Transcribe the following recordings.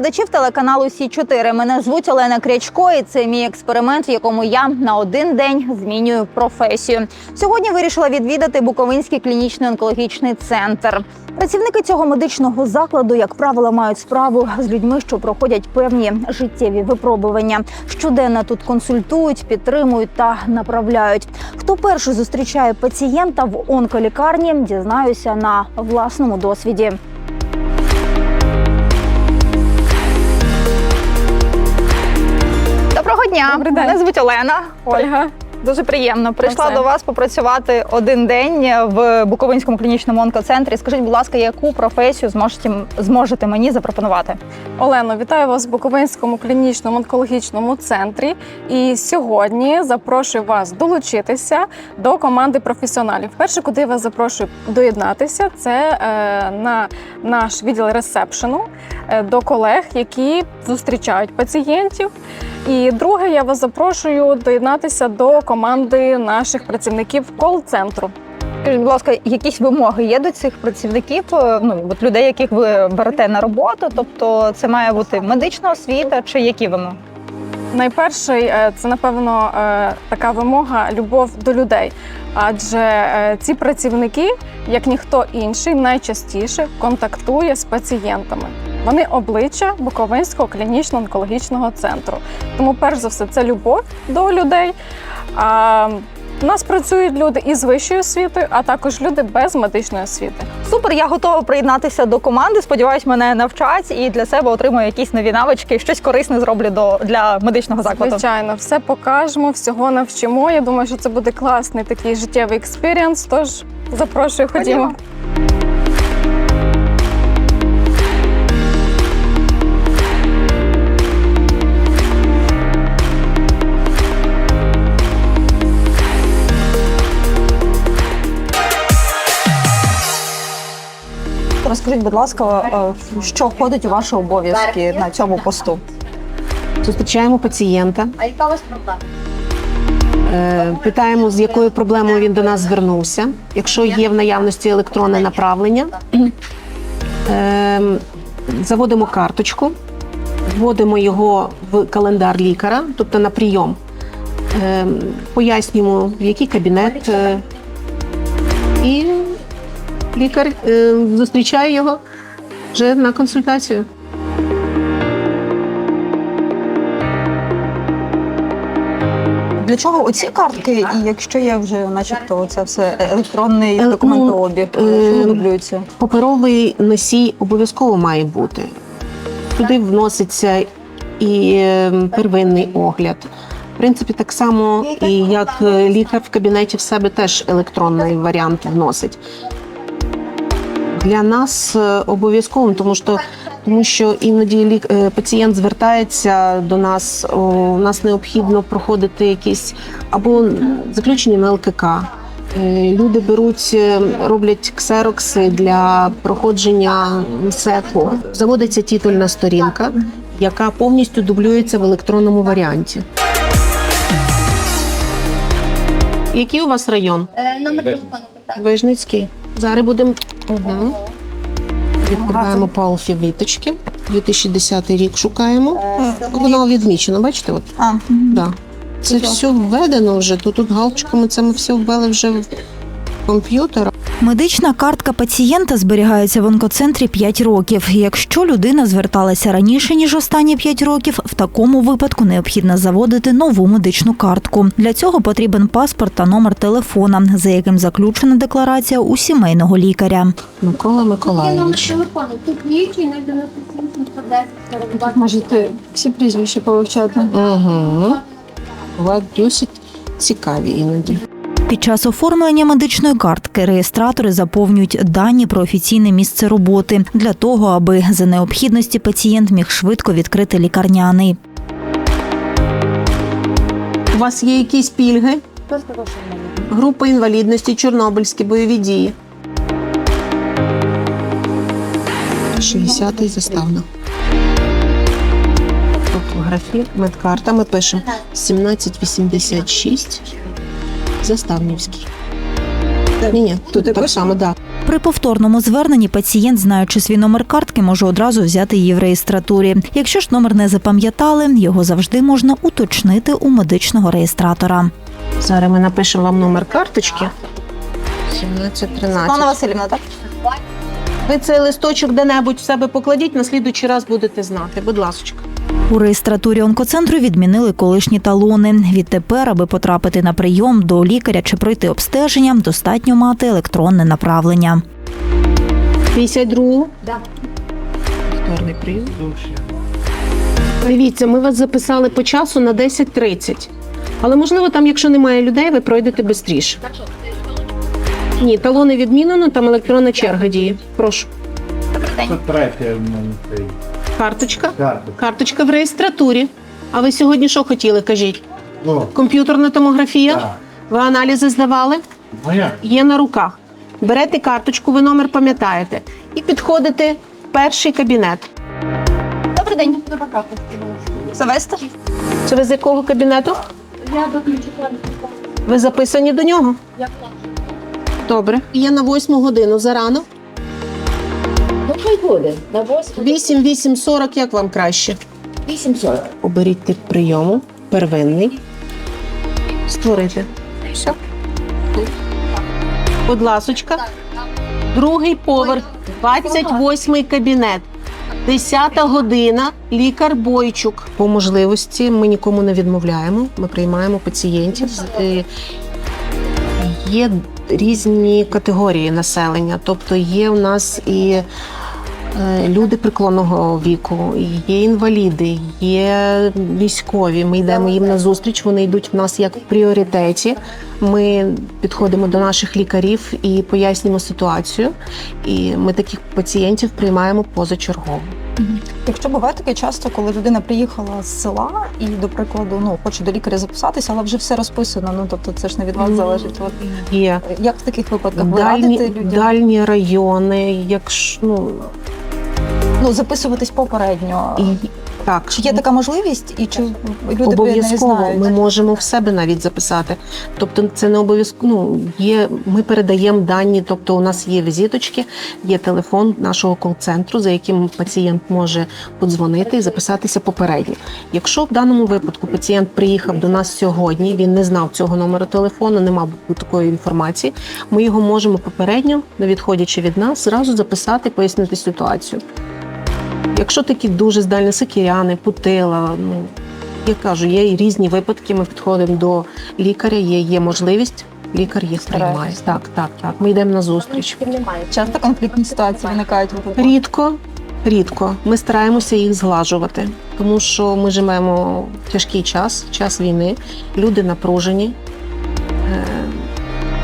глядачів телеканалу Сі 4 Мене звуть Олена Крячко, і це мій експеримент, в якому я на один день змінюю професію. Сьогодні вирішила відвідати Буковинський клінічний онкологічний центр. Працівники цього медичного закладу, як правило, мають справу з людьми, що проходять певні життєві випробування. Щоденно тут консультують, підтримують та направляють. Хто перший зустрічає пацієнта в онколікарні, дізнаюся на власному досвіді. Доброго дня! Добрий день. Мене звуть Олена. Ольга. Дуже приємно. Прийшла Навзаєм. до вас попрацювати один день в Буковинському клінічному онкоцентрі. Скажіть, будь ласка, яку професію зможете, зможете мені запропонувати? Олено, вітаю вас в Буковинському клінічному онкологічному центрі. І сьогодні запрошую вас долучитися до команди професіоналів. Перше, куди я вас запрошую доєднатися, це е, на наш відділ ресепшену е, до колег, які зустрічають пацієнтів. І друге, я вас запрошую доєднатися до команди наших працівників кол-центру. Скажіть, будь ласка, якісь вимоги є до цих працівників? е, Ну от людей, яких ви берете на роботу? Тобто, це має бути медична освіта чи які вимоги? Найперший е, це напевно е, така вимога любов до людей. Адже ці працівники, як ніхто інший, найчастіше контактує з пацієнтами. Вони обличчя Буковинського клінічно онкологічного центру. Тому, перш за все, це любов до людей. А у нас працюють люди із вищою освітою, а також люди без медичної освіти. Супер, я готова приєднатися до команди. Сподіваюсь, мене навчать і для себе отримую якісь нові навички, щось корисне зроблю до для медичного закладу. Звичайно, все покажемо, всього навчимо. Я думаю, що це буде класний такий життєвий експірієнс. Тож запрошую, ходімо. Ходімо. Розкажіть, будь ласка, е, що входить у ваші обов'язки на цьому посту? Зустрічаємо пацієнта, А яка у вас проблема? е, питаємо, з якою проблемою він до нас звернувся. Якщо є в наявності електронне направлення, е, заводимо карточку, вводимо його в календар лікаря, тобто на прийом. Пояснюємо, в який кабінет, і лікар е, зустрічає його вже на консультацію. Для чого оці картки, і якщо є вже, начебто, це все електронний Е, ну, документообіг, е, дублюється? Паперовий носій обов'язково має бути. Туди вноситься і первинний огляд. В принципі, так само, і як лікар в кабінеті в себе теж електронний варіант вносить. Для нас е, обов'язковим, тому що, тому що іноді лік, е, пацієнт звертається до нас, о, у нас необхідно проходити якісь або заключення на ЛКК. Е, Люди беруть, роблять ксерокси для проходження СЕКу. Заводиться титульна сторінка, яка повністю дублюється в електронному варіанті. Який у вас район? Номер телефону. Вижницький. Зараз будемо. Угу. Відкриваємо Пауфі віточки. 2010 рік шукаємо. Воно відмічено, бачите? От, А, да. Це все введено вже. Тут, тут галочками це ми все ввели вже в комп'ютер. Медична картка пацієнта зберігається в онкоцентрі 5 років. Якщо людина зверталася раніше ніж останні 5 років, в такому випадку необхідно заводити нову медичну картку. Для цього потрібен паспорт та номер телефона, за яким заключена декларація у сімейного лікаря. Микола Миколаївич. телефону. Тут діючий 097 710 42. Можете всі прізвища повивчати. Угу. Бувають досить цікаві іноді. Під час оформлення медичної картки реєстратори заповнюють дані про офіційне місце роботи для того, аби за необхідності пацієнт міг швидко відкрити лікарняний. У вас є якісь пільги? Група інвалідності, Чорнобильські бойові дії. 60-й заставна. Фотографії, медкарта. Ми пишемо 1786 Заставнівський. Ні, ні, тут так само. Да. При повторному зверненні пацієнт, знаючи свій номер картки, може одразу взяти її в реєстратурі. Якщо ж номер не запам'ятали, його завжди можна уточнити у медичного реєстратора. Зараз ми напишемо вам номер карточки. 1713. Пана Васильівна, так? Ви цей листочок де-небудь в себе покладіть, на слідуючий раз будете знати. Будь ласка. У реєстратурі онкоцентру відмінили колишні талони. Відтепер, аби потрапити на прийом до лікаря чи пройти обстеження, достатньо мати електронне направлення. 52. Да. Повторний прийом. Дивіться, ми вас записали по часу на 10.30. Але можливо, там, якщо немає людей, ви пройдете швидше. Ні, талони відмінено, там електронна черга діє. Прошу. Це третя цей Карточка. Карточка в реєстратурі. А ви сьогодні що хотіли, кажіть? О, Комп'ютерна томографія? так. Ви аналізи здавали? Моя. Є на руках. Берете карточку, ви номер пам'ятаєте, і підходите в перший кабінет. Добрий день. Завести? Це ви з якого кабінету? Я до ключика. Ви записані до нього? Я Добре. Є на восьму годину зарано. Ну, хай буде. На 8. 8, 8, 40, як вам краще? 8.40. Оберіть тип прийому. Первинний. Створити. Все. Будь ласочка. Другий поверх, 28 кабінет. 10 година, лікар Бойчук. По можливості ми нікому не відмовляємо. Ми приймаємо пацієнтів. з- е, Є різні категорії населення, тобто є у нас і е, люди преклонного віку, є інваліди, є військові. Ми йдемо їм на зустріч. Вони йдуть в нас як в пріоритеті. Ми підходимо до наших лікарів і пояснюємо ситуацію. І ми таких пацієнтів приймаємо позачергово. Якщо буває таке часто, коли людина приїхала з села і, до прикладу, ну хоче до лікаря записатися, але вже все розписано. Ну тобто це ж не від вас залежить. От Є як в таких випадках ви дальні, радите людям дальні райони, якщо ну ну записуватись попередньо? і так Чи є така можливість, і чи люди не обов'язково знають? ми можемо в себе навіть записати. Тобто, це не обов'язково. Ну є. Ми передаємо дані. Тобто, у нас є візиточки, є телефон нашого кол-центру, за яким пацієнт може подзвонити і записатися попередньо. Якщо в даному випадку пацієнт приїхав до нас сьогодні, він не знав цього номеру телефону, не мав такої інформації. Ми його можемо попередньо, не відходячи від нас, зразу записати, пояснити ситуацію. Якщо такі дуже здальні сикіряни, путила, ну я кажу, є і різні випадки. Ми підходимо до лікаря, є, є можливість. Лікар їх приймає. Так, так, так. Ми йдемо на зустріч. Часто конфліктні ситуації виникають в Рідко, рідко. Ми стараємося їх зглажувати, тому що ми живемо в тяжкий час, час війни. Люди напружені, е,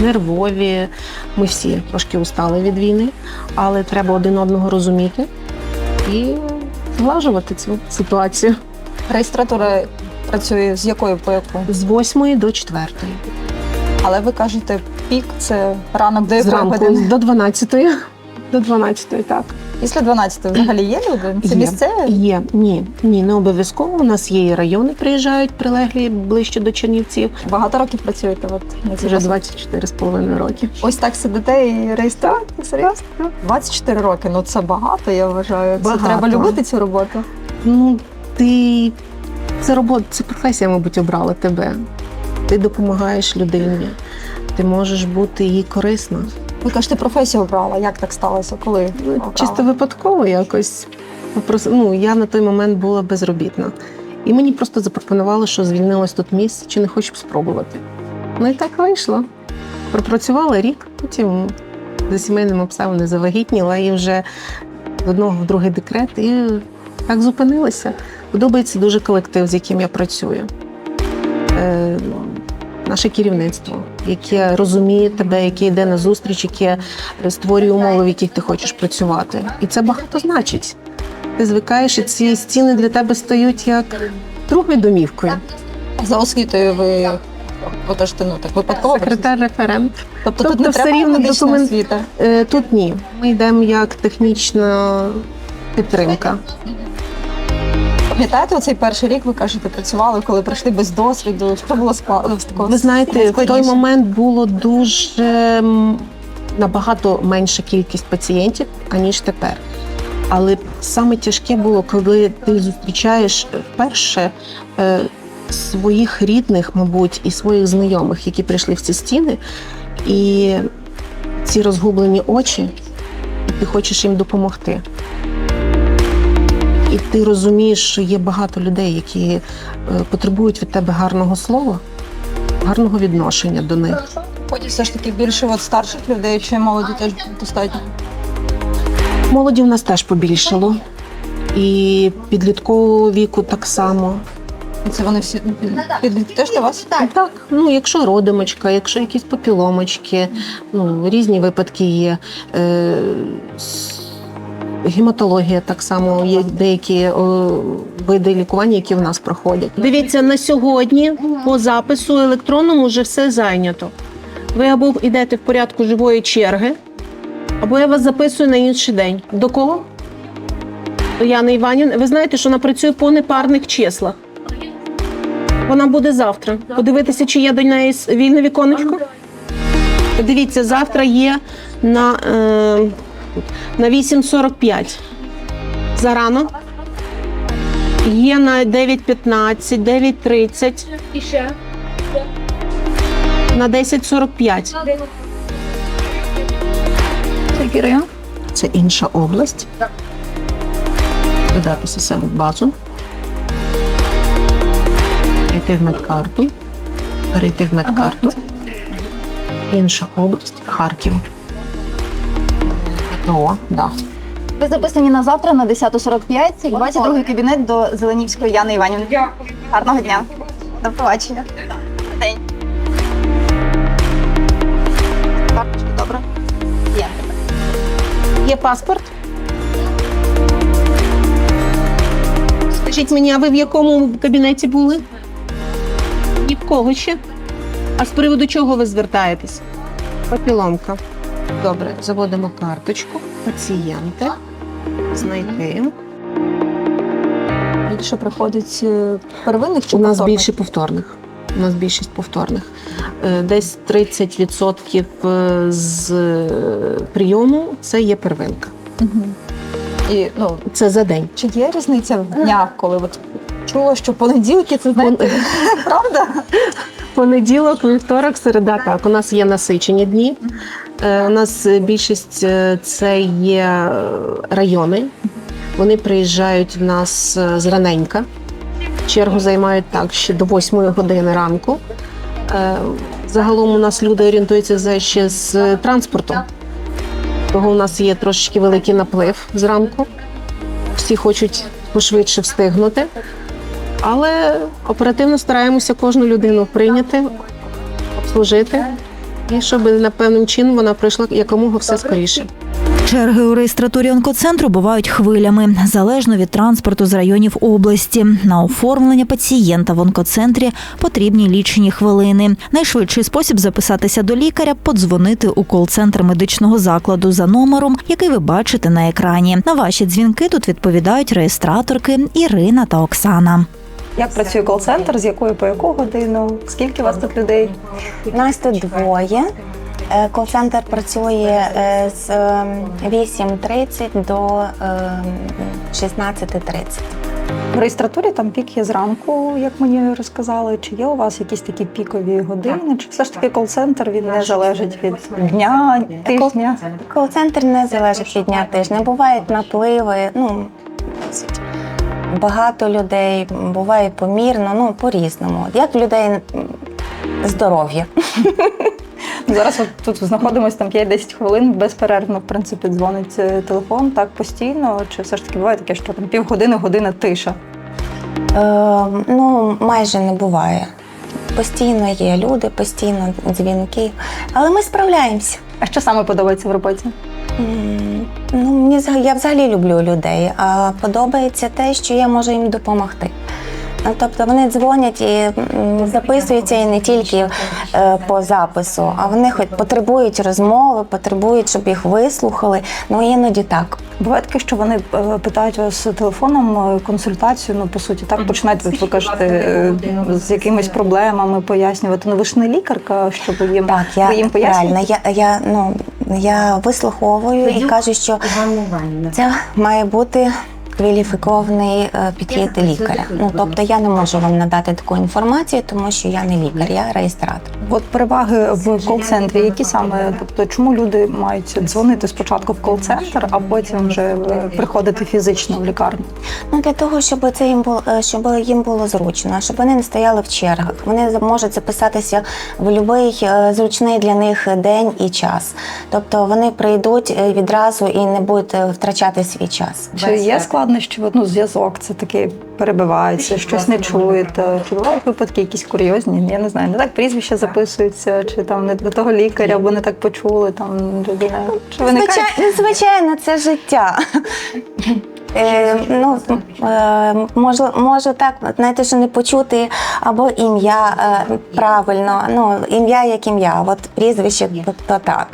нервові. Ми всі трошки устали від війни, але треба один одного розуміти і зглажувати цю ситуацію. реєстратура працює з якої по яку? З 8 до 4. Але ви кажете, пік це ранок до якої Зранку години? до 12. До 12, так. Після 12 взагалі є люди? Це місцеві? Є, ні, ні, не обов'язково. У нас є і райони, приїжджають прилеглі ближче до Чернівців. Багато років працюєте? От на цій Вже посаді? 24 з половиною роки. Ось так сидите і реєструєте? Серйозно? 24 роки, ну це багато, я вважаю. Це Багато. треба любити цю роботу. Ну, ти це робота, це професія, мабуть, обрала тебе. Ти допомагаєш людині, ти можеш бути їй корисна. Ви кажете, професію обрала. Як так сталося? Коли? Ну, обрала? Чисто випадково якось. Ну, я на той момент була безробітна. І мені просто запропонували, що звільнилось тут місце, чи не хочеш спробувати. Ну і так вийшло. Пропрацювала рік, потім за сімейними обставинами завагітніла і вже з одного в другий декрет, і так зупинилася. Подобається дуже колектив, з яким я працюю. Наше керівництво, яке розуміє тебе, яке йде на зустріч, яке створює умови, в яких ти хочеш працювати. І це багато значить. Ти звикаєш, і ці стіни для тебе стають як другою домівкою. За освітою ви, кажете, ну так випадково. Секретар референт. Тобто, Тобто тут не все треба рівно документ- освіта. Е, Тут ні. Ми йдемо як технічна підтримка. Пам'ятаєте, оцей перший рік ви кажете, працювали, коли прийшли без досвіду. Що було складно? Ви знаєте, в той момент було дуже набагато менша кількість пацієнтів, аніж тепер. Але саме тяжке було, коли ти зустрічаєш вперше е, своїх рідних, мабуть, і своїх знайомих, які прийшли в ці стіни, і ці розгублені очі, і ти хочеш їм допомогти. І ти розумієш, що є багато людей, які е, потребують від тебе гарного слова, гарного відношення до них. Ходять все ж таки більше от старших людей, чи молоді теж достатньо. Молоді в нас теж побільшало. І підліткового віку так само. Це вони всі підлітки теж до вас? Так, ну якщо родимочка, якщо якісь попіломочки, ну різні випадки є. Е, Гематологія так само є деякі о, види лікування, які в нас проходять. Дивіться, на сьогодні по запису електронному вже все зайнято. Ви або йдете в порядку живої черги, або я вас записую на інший день. До кого? До Яни Іванівни. Ви знаєте, що вона працює по непарних числах. Вона буде завтра. Подивитися, чи є до неї вільне віконечко. Дивіться, завтра є на, е, на 8.45. Зарано. Є на 9.15, 9.30. І ще. На 10.45. Це район? Це інша область. Додатися себе в базу. Перейти в медкарту. Перейти в медкарту. Інша область Харків. О, да. Ви записані на завтра на 10.45, 22 кабінет до Зеленівської Яни Іванівни. Гарного дня. До побачення. День. Добре. Є. Є паспорт? Скажіть мені, а ви в якому кабінеті були? Ні в кого ще? А з приводу чого ви звертаєтесь? Папіломка. Добре, заводимо карточку. Пацієнти. Знайти. Більше приходить е, первинних чи У нас повторних? більше повторних. У нас більшість повторних. Е, Десь 30% з е, прийому це є первинка. І ну Це за день. чи є різниця в днях, коли ви чула, що понеділки це знаєте, правда? Понеділок, вівторок, середа. Так, у нас є насичені дні. Е, У нас е, більшість е, це є райони. Вони приїжджають в нас зраненька. Чергу займають так ще до 8 години ранку. Загалом у нас люди орієнтуються ще з транспортом. Того у нас є трошечки великий наплив зранку. Всі хочуть пошвидше встигнути. Але оперативно стараємося кожну людину прийняти, обслужити, і щоб на певним чином вона пройшла якомога все скоріше. Черги у реєстратурі онкоцентру бувають хвилями, залежно від транспорту з районів області. На оформлення пацієнта в онкоцентрі потрібні лічені хвилини. Найшвидший спосіб записатися до лікаря подзвонити у кол-центр медичного закладу за номером, який ви бачите на екрані. На ваші дзвінки тут відповідають реєстраторки Ірина та Оксана. Як працює кол-центр, з якої по яку годину? Скільки у вас тут людей? Нас тут двоє. Е, Кол-центр працює е, з е, 8.30 до е, 16.30. В реєстратурі там пік є зранку, як мені розказали. Чи є у вас якісь такі пікові години? Чи все ж таки кол-центр він не залежить від дня, тижня? Кол-центр не залежить від дня тижня. Бувають напливи, ну багато людей, буває помірно, ну по-різному. Як в людей здоров'я. Зараз от тут знаходимося там 5-10 хвилин, безперервно, в принципі, дзвонить е, телефон так постійно. Чи все ж таки буває таке, що там півгодини, година тиша? Е, ну, майже не буває. Постійно є люди, постійно дзвінки, але ми справляємося. А що саме подобається в роботі? Ну, мені я взагалі люблю людей, а подобається те, що я можу їм допомогти. Ну, Тобто вони дзвонять і записуються і не тільки е, по запису, а вони хоч потребують розмови, потребують, щоб їх вислухали. Ну іноді так. Буває таке, що вони е, питають вас телефоном е, консультацію. Ну по суті, так починають ви кажете з якимись проблемами пояснювати. Ну ви ж не лікарка, щоб їм Так, я ви їм пояснюєте? правильно. Я, я ну Я вислуховую і кажу, що це має бути кваліфікований е, підхід лікаря. Ну тобто я не можу вам надати таку інформацію, тому що я не лікар, я реєстратор. От переваги в кол-центрі, які саме, тобто, чому люди мають дзвонити спочатку в кол-центр, а потім вже е, приходити фізично в лікарню? Ну для того, щоб це їм було е, щоб їм було зручно, щоб вони не стояли в чергах. Вони можуть записатися в будь-який зручний для них день і час. Тобто вони прийдуть відразу і не будуть втрачати свій час. Чи є складнощі, от, ну, зв'язок, це таке перебивається, щось не чуєте? Чи бувають випадки якісь курйозні? Я не знаю, не так прізвище записується, чи там не до того лікаря, або не так почули там людина. Чи виникає? Звичайно, звичайно, це життя. Е, ну, е, може, може так, знаєте, що не почути або ім'я е, правильно, ну, ім'я як ім'я, от прізвище то, то так.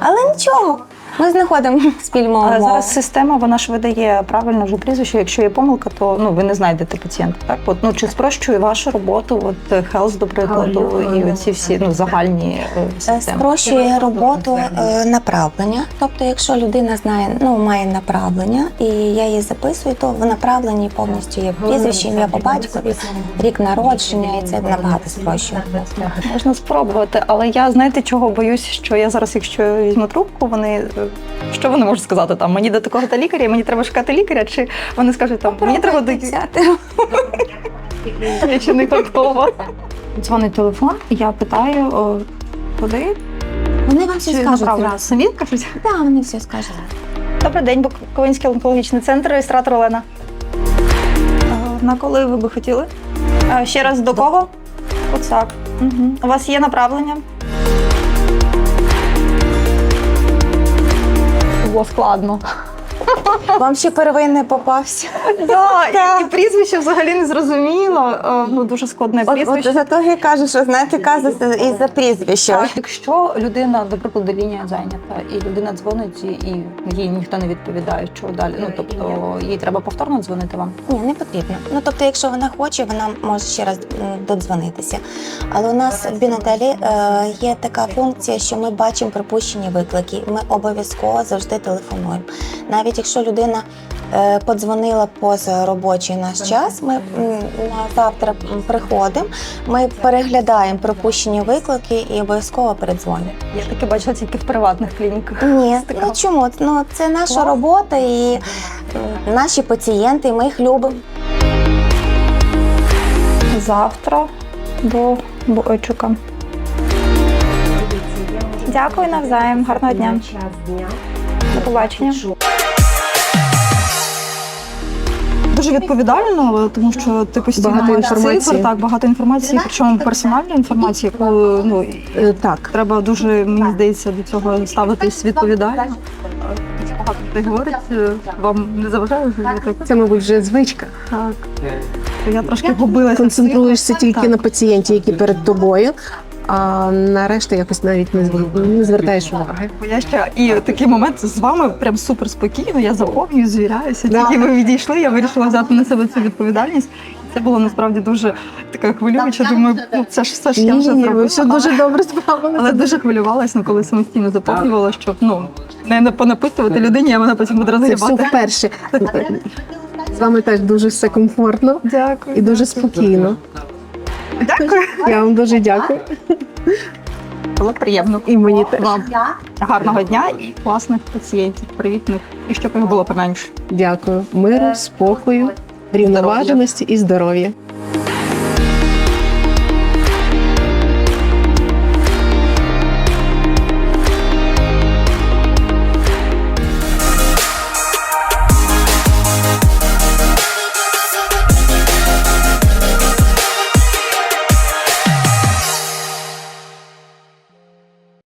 Але нічого, ми знаходимо спільну Але мову. зараз система вона ж видає правильно вже прізвище. Якщо є помилка, то ну ви не знайдете пацієнта. Так, от ну чи спрощує вашу роботу? От Health, до прикладу, і оці всі ну загальні е, Е, системи. Спрощує роботу е, направлення. Тобто, якщо людина знає, ну має направлення, і я її записую, то в направленні повністю є прізвище, ім'я по батькові, рік народження, і це набагато спрощує. Можна спробувати, але я знаєте, чого боюсь, що я зараз, якщо візьму трубку, вони що вони можуть сказати там? Мені до такого та лікаря, мені треба шукати лікаря, чи вони скажуть там мені треба до я ще не готова. Дзвонить телефон, я питаю, о, куди? Вони вам все Чи скажуть направлено? зразу. Самі кажуть. Так, вони все скажуть. Добрий день, Буковинський онкологічний центр, реєстратор Олена. А, На коли ви би хотіли? А, ще раз до кого? Оцак. Угу. У вас є направлення? Було складно. Вам ще первинний попався. Да, і прізвище взагалі не зрозуміло. Е, Ну, дуже складне От, от прізвище. за того я кажу, що знаєте, казуси із за прізвища. Так, Якщо людина, до прикладу, лінія зайнята, і людина дзвонить, і і їй ніхто не відповідає, що далі. Ну тобто їй треба повторно дзвонити вам. Ні, не потрібно. Ну тобто, якщо вона хоче, вона може ще раз м, додзвонитися. Але у нас в Бінателі е, є така функція, що ми бачимо пропущені виклики. Ми обов'язково завжди телефонуємо. Навіть якщо людина е, подзвонила поза робочий наш час, ми на завтра приходимо, ми переглядаємо пропущені виклики і обов'язково передзвонимо. Я таке бачила тільки в приватних клініках. Ні, ну чому? Ну це наша Клас. робота і наші пацієнти, і ми їх любимо. Завтра до Бойчука. Дякую навзаєм. Гарного дня. До побачення. Дуже відповідально, тому що ти постійно Багато маєш інформації. цифр, так багато інформації, причому персональної інформації, яку ну Е, Так, треба дуже мені здається до цього ставитись відповідально. Багато людей говорить, е, вам не заважає так. це, мабуть, вже звичка. Так. Я трошки губилася. Концентруєшся тільки Так. на пацієнті, які перед тобою, а на решта якось навіть не, не звертаєш уваги. Бо я ще і такий момент з вами прям супер спокійно. Я заповнюю, звіряюся. Да. Тільки ви відійшли, я вирішила взяти на себе цю відповідальність. Це було насправді дуже таке хвилююче. Думаю, ну це ж все ж я вже ні, ви зробила. все дуже добре справилися. Але дуже хвилювалася, ну, коли самостійно заповнювала, щоб ну не понаписувати людині, а вона потім буде Це все вперше. З вами теж дуже все комфортно Дякую. і дуже спокійно. Дякую. Я вам дуже дякую. Було приємно. І мені теж. Вам гарного дня і класних пацієнтів, привітних. І щоб їх було поменше. Дякую. Миру, спокою, рівноваженості і здоров'я.